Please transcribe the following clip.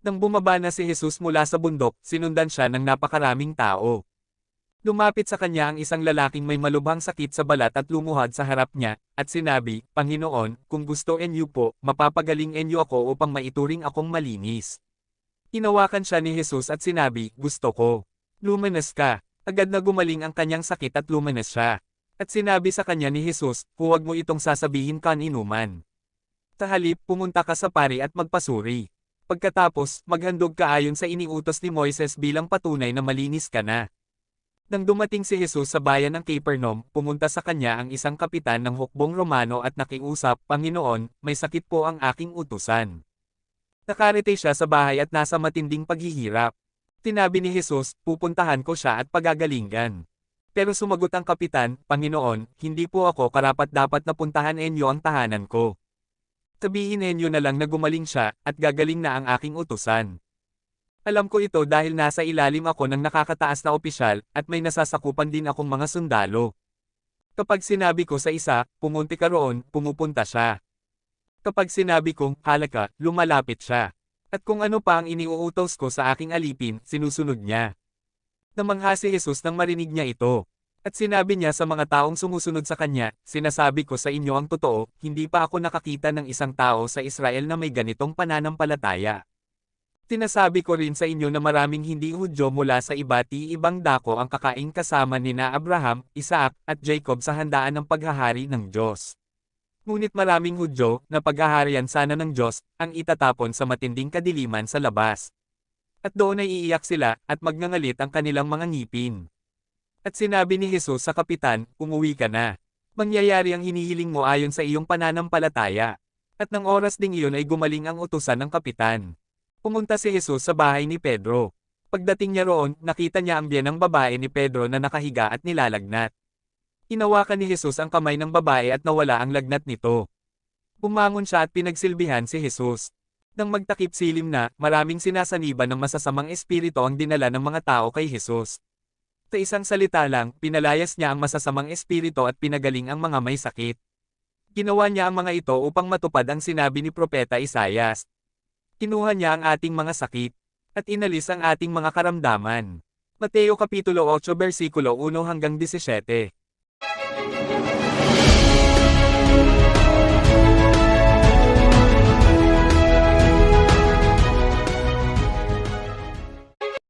Nang bumaba na si Jesus mula sa bundok, sinundan siya ng napakaraming tao. Lumapit sa kanya ang isang lalaking may malubhang sakit sa balat at lumuhad sa harap niya, at sinabi, Panginoon, kung gusto enyo po, mapapagaling enyo ako upang maituring akong malinis. Inawakan siya ni Jesus at sinabi, Gusto ko. Lumanas ka. Agad na gumaling ang kanyang sakit at lumanas siya. At sinabi sa kanya ni Jesus, huwag mo itong sasabihin kaninuman. Tahalip, pumunta ka sa pari at magpasuri. Pagkatapos, maghandog ka ayon sa iniutos ni Moises bilang patunay na malinis ka na. Nang dumating si Jesus sa bayan ng Capernaum, pumunta sa kanya ang isang kapitan ng hukbong Romano at nakiusap, Panginoon, may sakit po ang aking utusan. Nakarete siya sa bahay at nasa matinding paghihirap. Tinabi ni Jesus, pupuntahan ko siya at pagagalingan. Pero sumagot ang kapitan, Panginoon, hindi po ako karapat dapat na puntahan enyo ang tahanan ko. Sabihin enyo na lang na gumaling siya, at gagaling na ang aking utusan. Alam ko ito dahil nasa ilalim ako ng nakakataas na opisyal, at may nasasakupan din akong mga sundalo. Kapag sinabi ko sa isa, pumunti ka roon, pumupunta siya. Kapag sinabi kong, halaka, lumalapit siya. At kung ano pa ang iniuutos ko sa aking alipin, sinusunod niya. Namangha si Jesus nang marinig niya ito. At sinabi niya sa mga taong sumusunod sa kanya, sinasabi ko sa inyo ang totoo, hindi pa ako nakakita ng isang tao sa Israel na may ganitong pananampalataya. Tinasabi ko rin sa inyo na maraming hindi Hudyo mula sa iba't ibang dako ang kakaing kasama ni na Abraham, Isaac, at Jacob sa handaan ng paghahari ng Diyos. Ngunit maraming Hudyo, na paghaharian sana ng Diyos, ang itatapon sa matinding kadiliman sa labas. At doon ay iiyak sila, at magngangalit ang kanilang mga ngipin. At sinabi ni Jesus sa kapitan, umuwi ka na. Mangyayari ang hinihiling mo ayon sa iyong pananampalataya. At ng oras ding iyon ay gumaling ang utusan ng kapitan. Pumunta si Jesus sa bahay ni Pedro. Pagdating niya roon, nakita niya ang biyan ng babae ni Pedro na nakahiga at nilalagnat. Inawakan ni Jesus ang kamay ng babae at nawala ang lagnat nito. Bumangon siya at pinagsilbihan si Jesus. Nang magtakip silim na, maraming sinasaniba ng masasamang espiritu ang dinala ng mga tao kay Jesus. Sa isang salita lang, pinalayas niya ang masasamang espiritu at pinagaling ang mga may sakit. Ginawa niya ang mga ito upang matupad ang sinabi ni Propeta Isayas. Kinuha niya ang ating mga sakit, at inalis ang ating mga karamdaman. Mateo Kapitulo 8 versikulo 1 hanggang 17